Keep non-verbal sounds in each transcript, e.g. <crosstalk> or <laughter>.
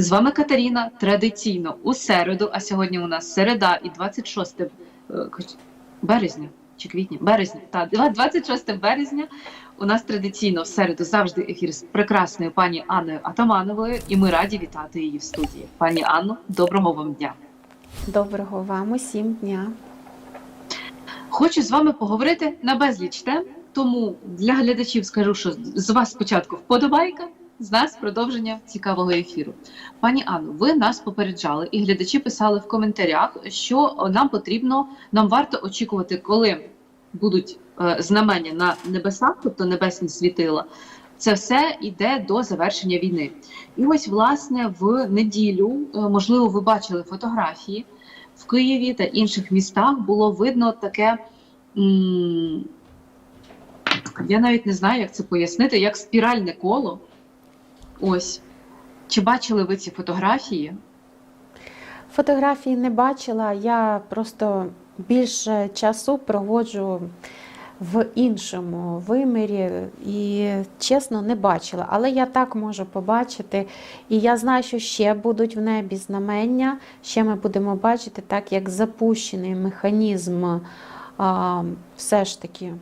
З вами Катерина. Традиційно у середу, а сьогодні у нас середа і 26 е, березня чи квітня? Березня. Та 26 березня. У нас традиційно в середу завжди ефір з прекрасною пані Анною Атамановою, і ми раді вітати її в студії. Пані Анно, доброго вам дня. Доброго вам усім дня. Хочу з вами поговорити на безліч тем, тому для глядачів скажу, що з вас спочатку вподобайка, з нас продовження цікавого ефіру. Пані Анно, ви нас попереджали, і глядачі писали в коментарях, що нам потрібно, нам варто очікувати, коли будуть е, знамення на небесах, тобто небесні світила. Це все йде до завершення війни. І ось, власне, в неділю, е, можливо, ви бачили фотографії в Києві та інших містах було видно таке. Я навіть не знаю, як це пояснити, як спіральне коло. Ось. Чи бачили ви ці фотографії? Фотографії не бачила, я просто більше часу проводжу в іншому вимірі і чесно не бачила. Але я так можу побачити. І я знаю, що ще будуть в небі знамення. Ще ми будемо бачити, так як запущений механізм а, все ж таки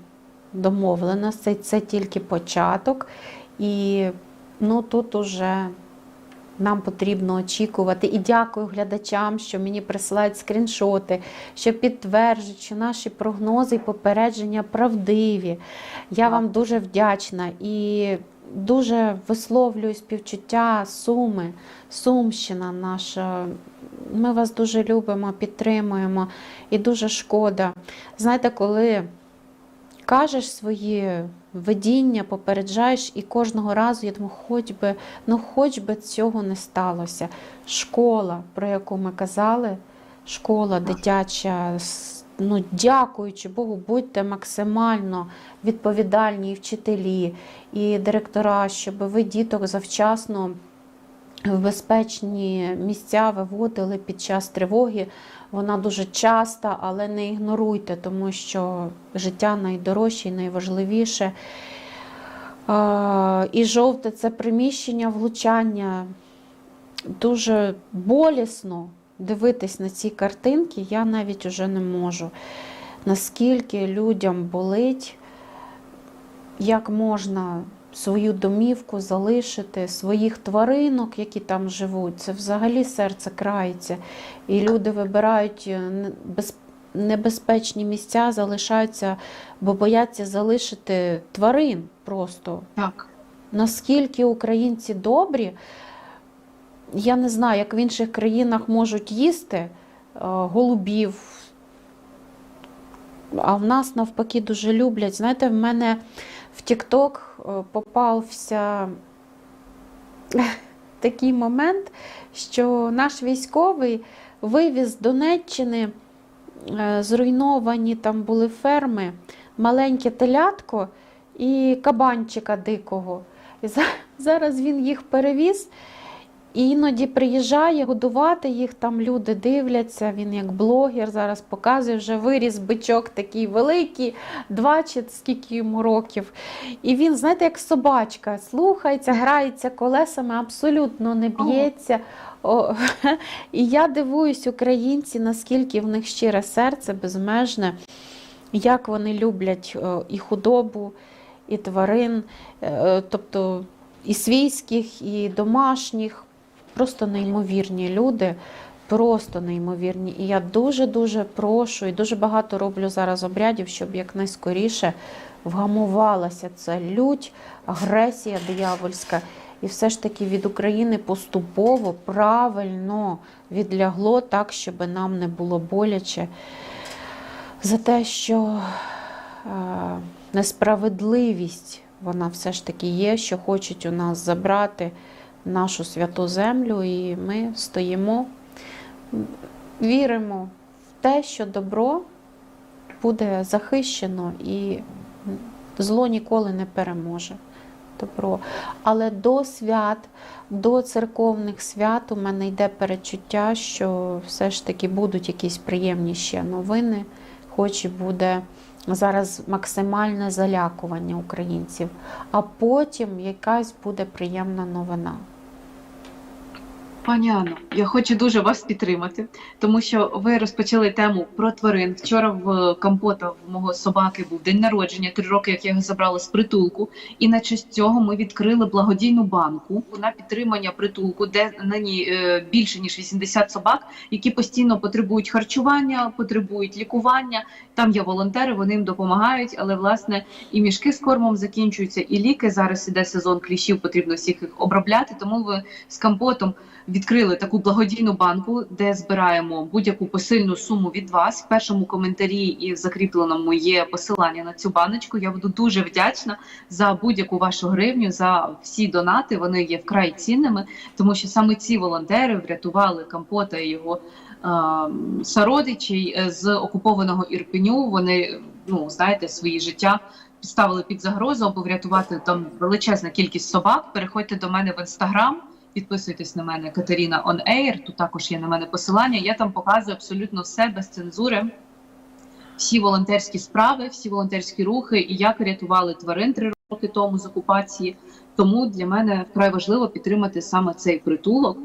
домовленостей. Це тільки початок. І ну, тут уже нам потрібно очікувати. І дякую глядачам, що мені присилають скріншоти, що підтверджують, що наші прогнози і попередження правдиві. Я вам дуже вдячна і дуже висловлюю співчуття Суми, Сумщина наша. Ми вас дуже любимо, підтримуємо і дуже шкода. Знаєте, коли кажеш свої видіння, попереджаєш, і кожного разу я думаю, хоч би, ну хоч би цього не сталося. Школа, про яку ми казали, школа дитяча, ну дякуючи Богу, будьте максимально відповідальні і вчителі, і директора, щоб ви діток завчасно в безпечні місця виводили під час тривоги. Вона дуже часта, але не ігноруйте, тому що життя найдорожче і найважливіше. І жовте це приміщення влучання. Дуже болісно дивитись на ці картинки, я навіть уже не можу. Наскільки людям болить, як можна свою домівку залишити, своїх тваринок, які там живуть, це взагалі серце крається. І люди вибирають е, не- без- небезпечні місця, залишаються, бо бояться залишити тварин просто. Так. Наскільки українці добрі, я не знаю, як в інших країнах можуть їсти е, голубів, а в нас навпаки дуже люблять. Знаєте, в мене в TikTok е, попався <laughs> такий момент, що наш військовий вивіз з Донеччини е, зруйновані там були ферми, маленьке телятко і кабанчика дикого. <laughs> Зараз він їх перевіз. І іноді приїжджає годувати їх, там люди дивляться, він як блогер зараз показує, вже виріс бичок такий великий, два чи скільки йому років. І він, знаєте, як собачка, слухається, грається колесами, абсолютно не б'ється. О, <laughs> і я дивуюсь, українці, наскільки в них щире серце безмежне, як вони люблять і худобу, і тварин, е, тобто і свійських, і домашніх. Просто неймовірні люди, просто неймовірні. І я дуже-дуже прошу, і дуже багато роблю зараз обрядів, щоб якнайскоріше вгамувалася ця лють, агресія диявольська. І все ж таки від України поступово, правильно відлягло так, щоб нам не було боляче за те, що е, несправедливість вона все ж таки є, що хочуть у нас забрати нашу святу землю, і ми стоїмо, віримо в те, що добро буде захищено і зло ніколи не переможе. Добро. Але до свят, до церковних свят у мене йде перечуття, що все ж таки будуть якісь приємні ще новини, хоч і буде зараз максимальне залякування українців, а потім якась буде приємна новина. Пані Анно, я хочу дуже вас підтримати, тому що ви розпочали тему про тварин. Вчора в компота в мого собаки був день народження, три роки, як я його забрала з притулку. І на честь цього ми відкрили благодійну банку на підтримання притулку, де нині е, більше ніж 80 собак, які постійно потребують харчування, потребують лікування. Там є волонтери, вони їм допомагають. Але власне і мішки з кормом закінчуються, і ліки зараз іде сезон кліщів, потрібно всіх їх обробляти. Тому ви з компотом відкрили таку благодійну банку, де збираємо будь-яку посильну суму від вас. В першому коментарі і в закріпленому є посилання на цю баночку. Я буду дуже вдячна за будь-яку вашу гривню, за всі донати. Вони є вкрай цінними, тому що саме ці волонтери врятували компота і його е, сородичей е, з окупованого Ірпеню. Вони ну знаєте свої життя. Підставили під загрозу, аби врятувати там величезна кількість собак. Переходьте до мене в інстаграм, Підписуйтесь на мене Катерина On Air, Тут також є на мене посилання. Я там показую абсолютно все без цензури. Всі волонтерські справи, всі волонтерські рухи, і як рятували тварин три роки тому з окупації. Тому для мене вкрай важливо підтримати саме цей притулок.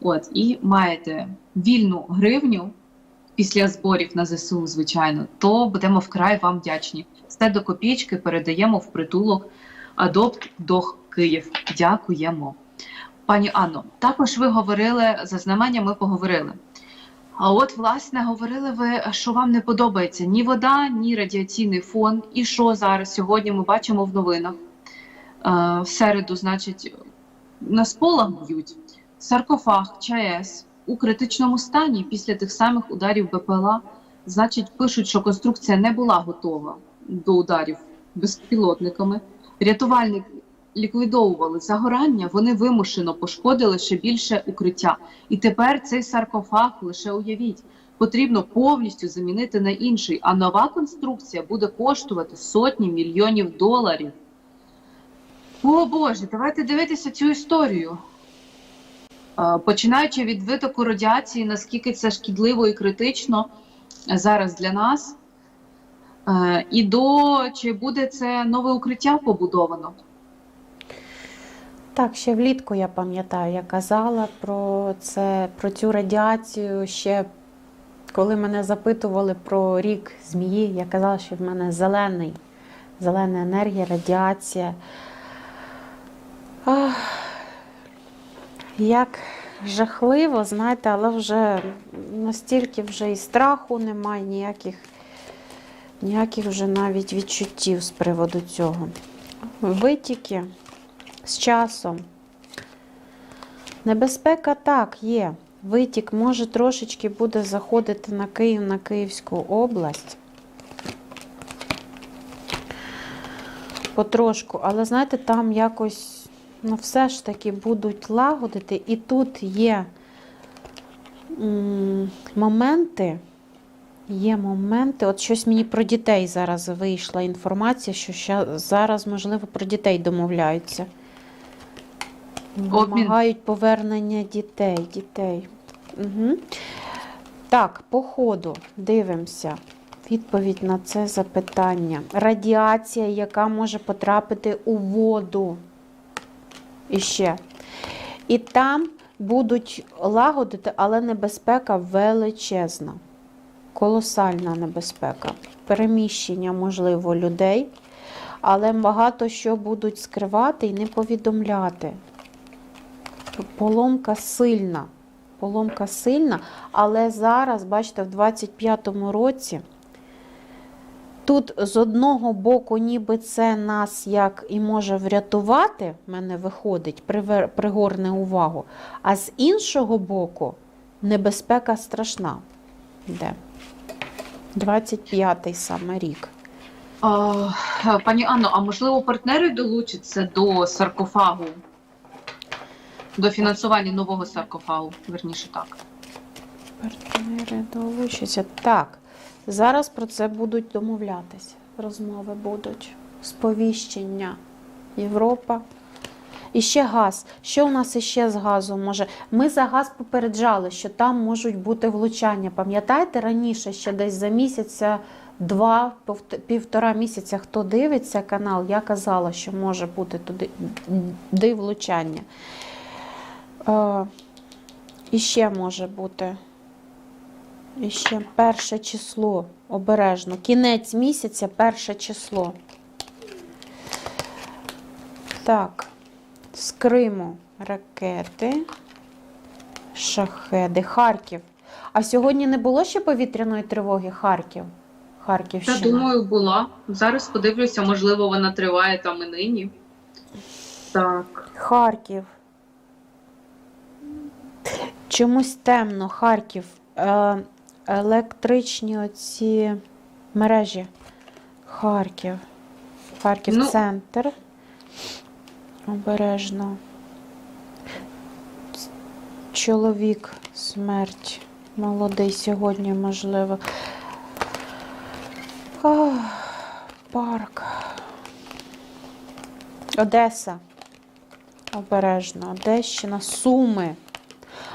От і маєте вільну гривню після зборів на ЗСУ, звичайно, то будемо вкрай вам вдячні. Все до копійки передаємо в притулок Адопт Дох Київ. Дякуємо. Пані Анно, також ви говорили за знамення. Ми поговорили. А от, власне, говорили ви, що вам не подобається ні вода, ні радіаційний фон. І що зараз сьогодні ми бачимо в новинах? Е, в середу, значить, на сполах б'ють саркофаг ЧАЕС у критичному стані після тих самих ударів БПЛА. Значить, пишуть, що конструкція не була готова до ударів безпілотниками. Рятувальник ліквідовували загорання, вони вимушено пошкодили ще більше укриття. І тепер цей саркофаг, лише уявіть, потрібно повністю замінити на інший. А нова конструкція буде коштувати сотні мільйонів доларів. О Боже, давайте дивитися цю історію. Починаючи від витоку радіації, наскільки це шкідливо і критично зараз для нас, е, і до чи буде це нове укриття побудовано? Так, ще влітку я пам'ятаю, я казала про це, про цю радіацію. Ще коли мене запитували про рік змії, я казала, що в мене зелений, зелена енергія, радіація. Ах, як жахливо, знаєте, але вже настільки вже і страху немає, ніяких, ніяких вже навіть відчуттів з приводу цього. Витіки з часом. Небезпека так є. Витік може трошечки буде заходити на Київ, на Київську область. Потрошку, але знаєте, там якось, ну, все ж таки будуть лагодити. І тут є моменти, є моменти, от щось мені про дітей зараз вийшла інформація, що зараз, можливо, про дітей домовляються. Вимагають повернення дітей. дітей. Угу. Так, по ходу дивимося. Відповідь на це запитання. Радіація, яка може потрапити у воду. І ще. І там будуть лагодити, але небезпека величезна. Колосальна небезпека. Переміщення, можливо, людей, але багато що будуть скривати і не повідомляти. Поломка сильна. Поломка сильна, але зараз, бачите, в 25-му році тут з одного боку, ніби це нас як і може врятувати, в мене виходить, пригорне увагу, а з іншого боку, небезпека страшна. Де? 25-й саме рік. А, пані Анно, а можливо партнери долучаться до саркофагу, до фінансування нового саркофагу, верніше так. Партнери долучаться. Так, зараз про це будуть домовлятися. Розмови будуть. Сповіщення. Європа. І ще газ. Що у нас іще з газом може? Ми за газ попереджали, що там можуть бути влучання. Пам'ятаєте, раніше, ще десь за місяця, два, півтора місяця, хто дивиться канал, я казала, що може бути туди де влучання. І ще може бути. І ще перше число. Обережно. Кінець місяця, перше число. Так. З Криму ракети. Шахеди. Харків. А сьогодні не було ще повітряної тривоги Харків? Харківщина. думаю, була. Зараз подивлюся, можливо, вона триває там і нині. Так. Харків. Чомусь темно, Харків. Е, електричні оці мережі. Харків. Харків Ну. центр. Обережно. Чоловік, смерть. Молодий сьогодні, можливо. Ах, парк. Одеса. Обережно. Одещина, Суми.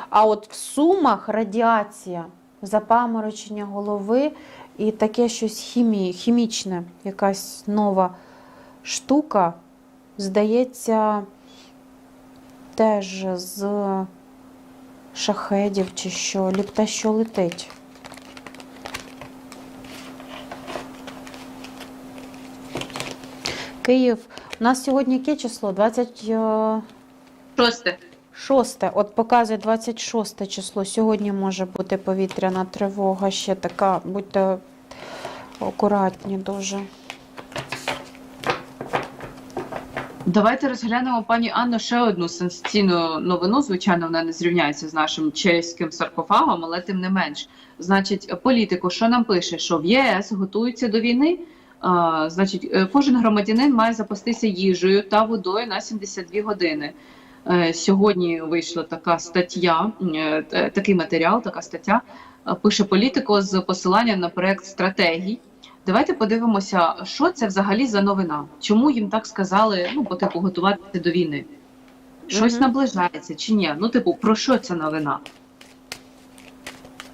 А от в Сумах радіація, запаморочення голови і таке щось хімії, хімічне, якась нова штука, здається, теж з шахедів чи що, ліп те, що летить. Київ. У нас сьогодні яке число? 26. Шосте. От показує 26 число. Сьогодні може бути повітряна тривога. Ще така. Будьте акуратні дуже. Давайте розглянемо пані Анно ще одну сенсаційну новину. Звичайно, вона не зрівняється з нашим чеським саркофагом, але тим не менш. Значить, політику, що нам пише, що в ЄС готуються до війни. А, значить, е, кожен громадянин має запастися їжею та водою на 72 години. Е, Сьогодні вийшла така стаття, е, такий матеріал, така стаття. е, Пише політико з посиланням на проект стратегій. Давайте подивимося, що це взагалі за новина. Чому їм так сказали, ну, по типу, готуватися до війни? Щось Мгм. наближається чи ні? Ну, типу, про що ця новина?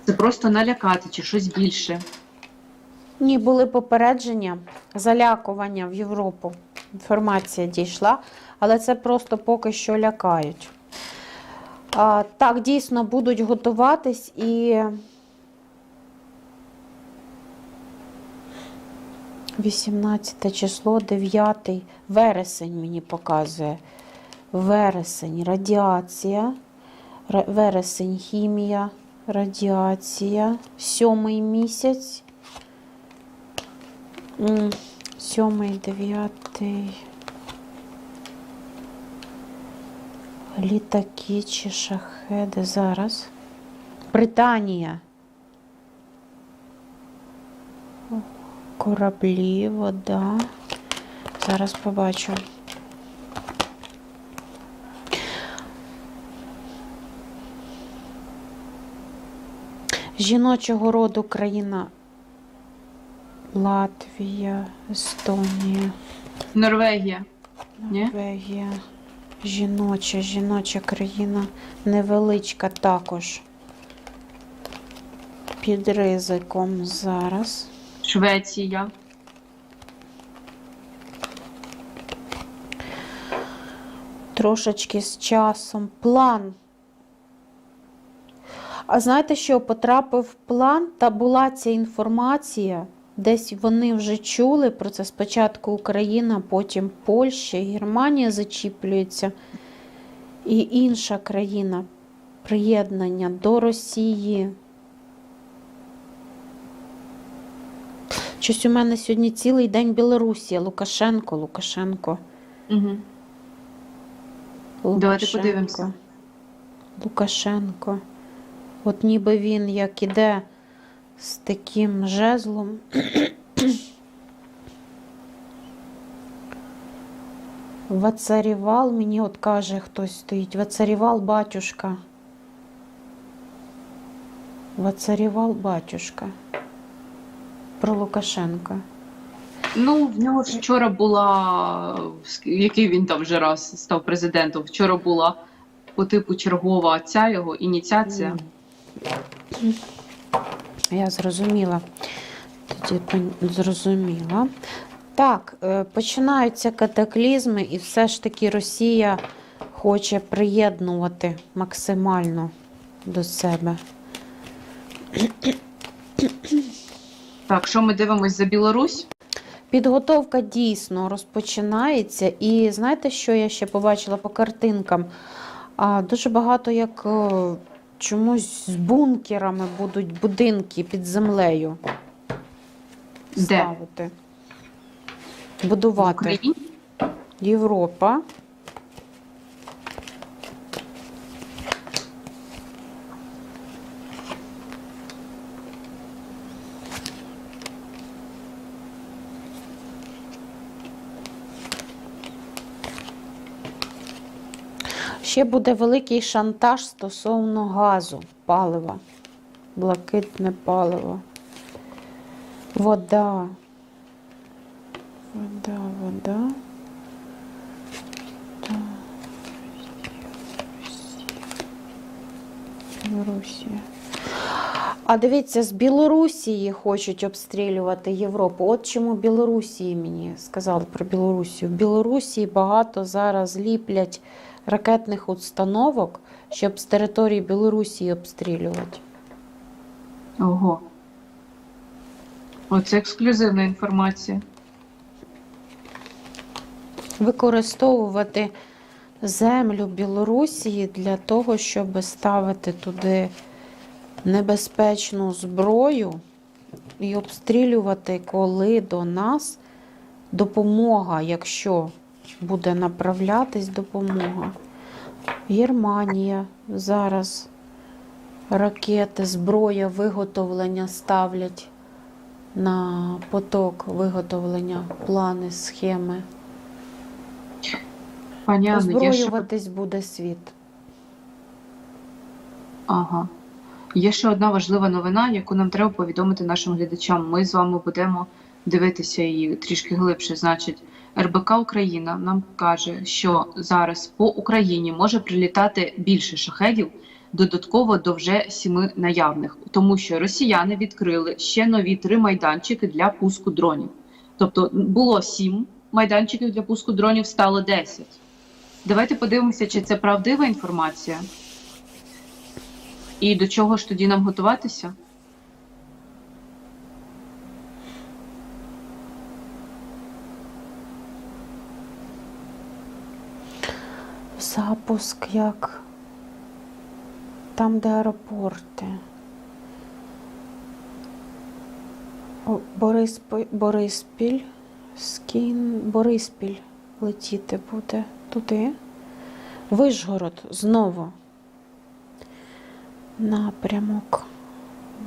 Це просто налякати чи щось більше. Ні, були попередження, залякування в Європу. Інформація дійшла, але це просто поки що лякають. А, так, дійсно будуть готуватись і. 18 число, 9 вересень мені показує. Вересень, радіація, вересень, хімія, радіація, сьомий місяць. Сьомий, дев'ятий. Літаки чи шахеди зараз. Британія. Кораблі, вода. Зараз побачу. Жіночого роду країна Латвія, Естонія, Норвегія. Ні? Норвегія. Жіноча, жіноча країна невеличка також. Під ризиком зараз. Швеція. Трошечки з часом. План. А знаєте що? Потрапив план, та була ця інформація. Десь вони вже чули про це спочатку Україна, потім Польща, Германія зачіплюється. І інша країна приєднання до Росії. Щось у мене сьогодні цілий день Білорусія. Лукашенко, Лукашенко. Угу. Давайте Лукашенко. подивимося. Лукашенко. От ніби він як іде з таким жезлом. Вацарівал, мені от каже хтось стоїть. Вацарівал батюшка. Вацарівал батюшка. Про Лукашенка. Ну, в нього ж вчора була, який він там вже раз став президентом. Вчора була по типу чергова ця його ініціація. Я зрозуміла. Тоді зрозуміла. Так, е, починаються катаклізми, і все ж таки Росія хоче приєднувати максимально до себе. Так, що ми дивимось за Білорусь? Підготовка дійсно розпочинається. І знаєте, що я ще побачила по картинкам? Дуже багато як е, чомусь з бункерами будуть будинки під землею Де? ставити. Будувати. Україні? Європа. Ще буде великий шантаж стосовно газу, палива, блакитне паливо, вода. Вода, вода. Білорусія. А дивіться, з Білорусії хочуть обстрілювати Європу. От чому Білорусії мені сказали про Білорусію. В Білорусі багато зараз ліплять ракетних установок, щоб з території Білорусі обстрілювати. Ого. Оце ексклюзивна інформація. Використовувати землю Білорусі для того, щоб ставити туди небезпечну зброю і обстрілювати, коли до нас допомога, якщо буде направлятись допомога. Германія зараз ракети, зброя, виготовлення ставлять на поток виготовлення, плани, схеми. Пані Анна, ще... Буде світ. Ага. Є ще одна важлива новина, яку нам треба повідомити нашим глядачам. Ми з вами будемо дивитися її трішки глибше. Значить, РБК Україна нам каже, що зараз по Україні може прилітати більше шахедів, додатково до вже сіми наявних, тому що росіяни відкрили ще нові три майданчики для пуску дронів. Тобто було сім майданчиків для пуску дронів, стало 10. Давайте подивимося, чи це правдива інформація. І до чого ж тоді нам готуватися? Запуск як там, де аеропорти. О, Бориспіль, Скін, Бориспіль летіти буде туди. Вишгород знову. Напрямок.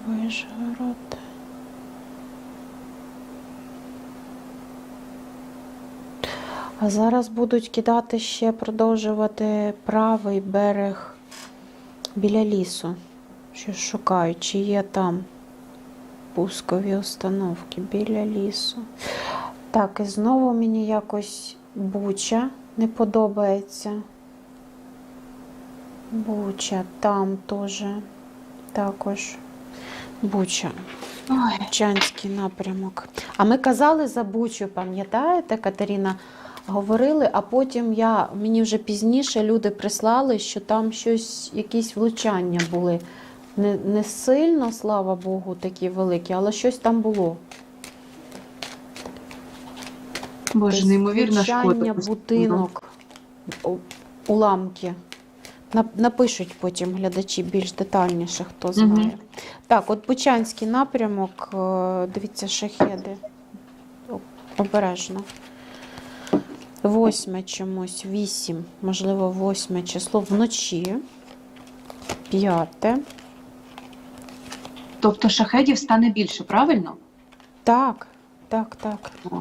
Вишгород. А зараз будуть кидати ще продовжувати правий берег біля лісу. Що шукають, чи є там пускові установки біля лісу. Так, і знову мені якось Буча не подобається. Буча, там теж також Буча. Ой, Бучанський напрямок. А ми казали за Бучу, пам'ятаєте, Катерина? Говорили, а потім я мені вже пізніше люди прислали, що там щось, якісь влучання були. Не, не сильно, слава Богу, такі великі, але щось там було. Боже, неймовірна шкода. будинок, уламки. Напишуть потім глядачі більш детальніше, хто знає. Мгм. Так, от Бучанський напрямок, е, дивіться, шахеди. Обережно. Восьме чомусь, вісім, можливо, восьме число вночі. П'яте. Тобто шахедів стане більше, правильно? Так, так, так. О.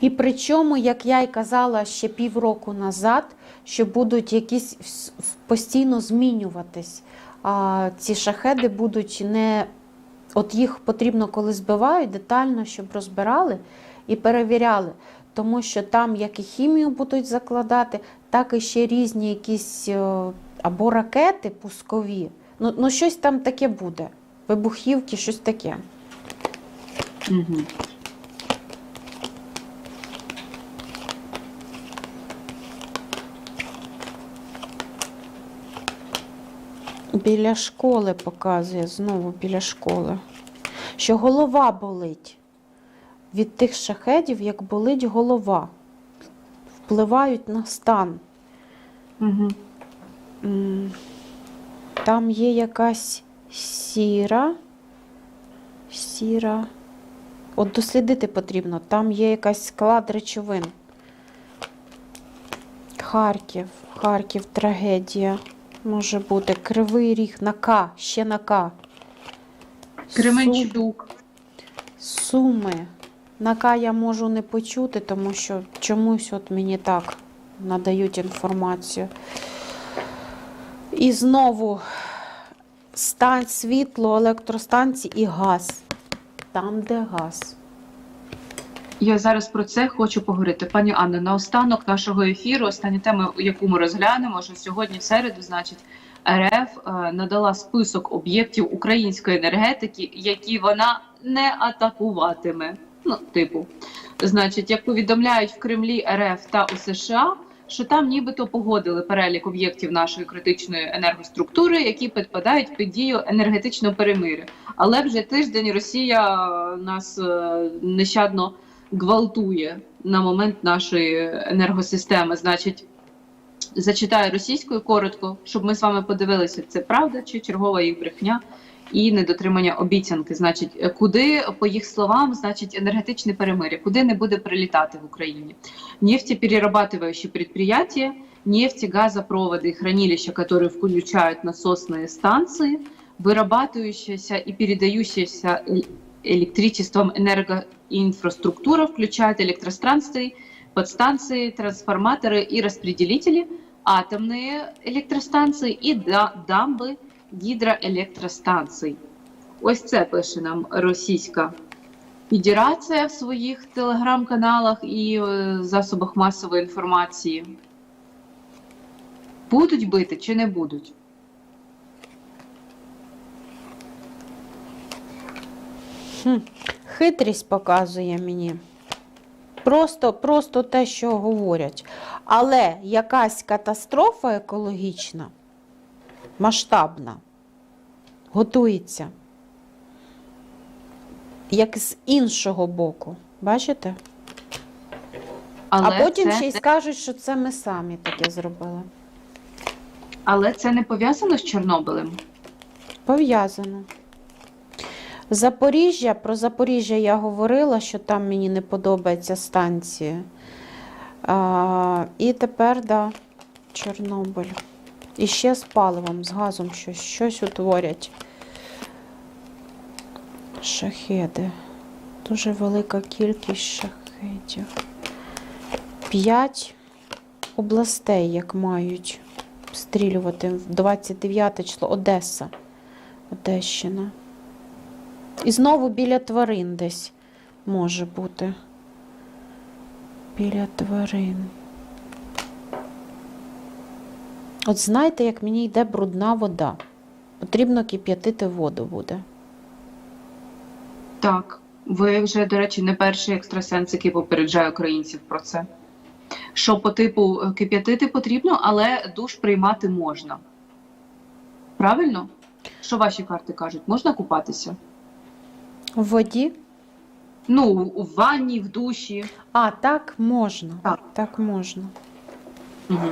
І причому, як я й казала ще півроку назад, що будуть якісь постійно змінюватись. А ці шахеди будуть не. От їх потрібно, коли збивають, детально, щоб розбирали і перевіряли. Тому що там як і хімію будуть закладати, так і ще різні якісь е, або ракети пускові. Ну, ну щось там таке буде. Вибухівки, щось таке. Угу. біля школи показує, знову біля школи. Що голова болить. Від тих шахедів, як болить голова. Впливають на стан. Угу. Там є якась сіра. Сіра. От дослідити потрібно. Там є якась склад речовин. Харків. Харків, трагедія. Може бути. Кривий ріг на К, ще на К. Кременчук. Суми. На К я можу не почути, тому що чомусь от мені так надають інформацію. І знову стань світло, електростанції і газ. Там, де газ. Я зараз про це хочу поговорити. Пані Анно, наостанок нашого ефіру, остання тема, яку ми розглянемо, що сьогодні в середу, значить, РФ е, надала список об'єктів української енергетики, які вона не атакуватиме. Ну, типу, значить, як повідомляють в Кремлі РФ та у США, що там нібито погодили перелік об'єктів нашої критичної енергоструктури, які підпадають під дію енергетичного перемиря. Але вже тиждень Росія е, нас е, нещадно гвалтує на момент нашої енергосистеми. Значить, зачитаю російською коротко, щоб ми з вами подивилися, це правда чи чергова їх брехня і недотримання обіцянки. Значить, е, куди, по їх словам, значить енергетичне перемир'я, куди не буде прилітати в Україні. Нефтеперерабатывающие предприятия, нефтегазопроводы и хранилища, которые включают насосные станции, вырабатывающаяся и передающаяся э- электричеством энергоинфраструктура, включает электростанции, подстанции, трансформаторы и распределители, атомные электростанции и да- дамби гідроелектростанцій. Ось це пише нам Російська Федерація в своїх телеграм-каналах і е, засобах масової інформації. Будуть бити чи не будуть? Хитрість показує мені. Просто, просто те, що говорять. Але якась катастрофа екологічна, масштабна, готується. Як з іншого боку. Бачите? Але а потім це, ще й скажуть, що це ми самі таке зробили. але це не пов'язано з Чорнобилем. Пов'язано. Запоріжжя, про Запоріжжя я говорила, що там мені не подобається станція. А, і тепер, да, Чорнобиль. І ще з паливом, з газом щось, щось утворять. Шахеди. Дуже велика кількість шахедів. П'ять областей, як мають обстрілювати. 29 число Одеса. Одещина. І знову біля тварин десь може бути. Біля тварин. От знаєте, як мені йде брудна вода. Потрібно кип'ятити воду буде. Так, ви вже, до речі, не перший екстрасенс, який попереджає українців про це. Що по типу е, кип'ятити потрібно, але душ приймати можна. Правильно? Що ваші карти кажуть? Можна купатися? В воді? Ну, у ванні, в душі. А, так можна. Так. Так можна. Угу.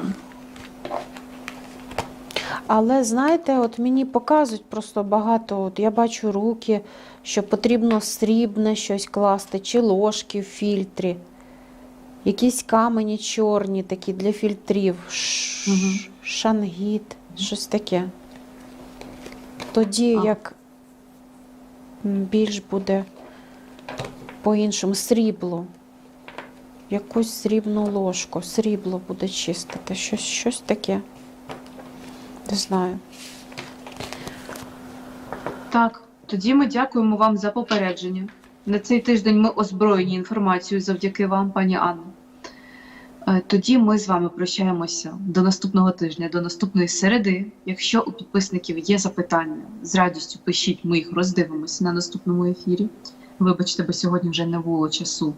Але знаєте, от мені показують просто багато. От я бачу руки, що потрібно срібне щось класти, чи ложки в фільтрі. Якісь камені чорні такі для фільтрів, Мгм. шангіт, щось таке. Тоді А. як більш буде по-іншому срібло. Якусь срібну ложку, срібло буде чистити, щось, щось таке. Не знаю. Так, тоді ми дякуємо вам за попередження. На цей тиждень ми озброєні інформацією завдяки вам, пані Анно. Е, Тоді ми з вами прощаємося до наступного тижня, до наступної середи. Якщо у підписників є запитання, з радістю пишіть, ми їх роздивимося на наступному ефірі. Вибачте, бо сьогодні вже не було часу.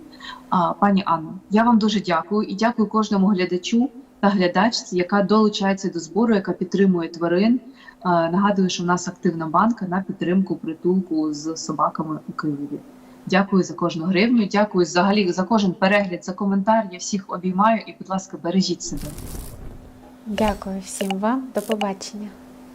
А, пані Анно, я вам дуже дякую і дякую кожному глядачу та глядачці, яка долучається до збору, яка підтримує тварин, Нагадую, що в нас активна банка на підтримку притулку з собаками у Києві. Дякую за кожну гривню. Дякую взагалі за кожен перегляд, за коментар. Я всіх обіймаю і, будь ласка, бережіть себе. Дякую всім вам. До побачення.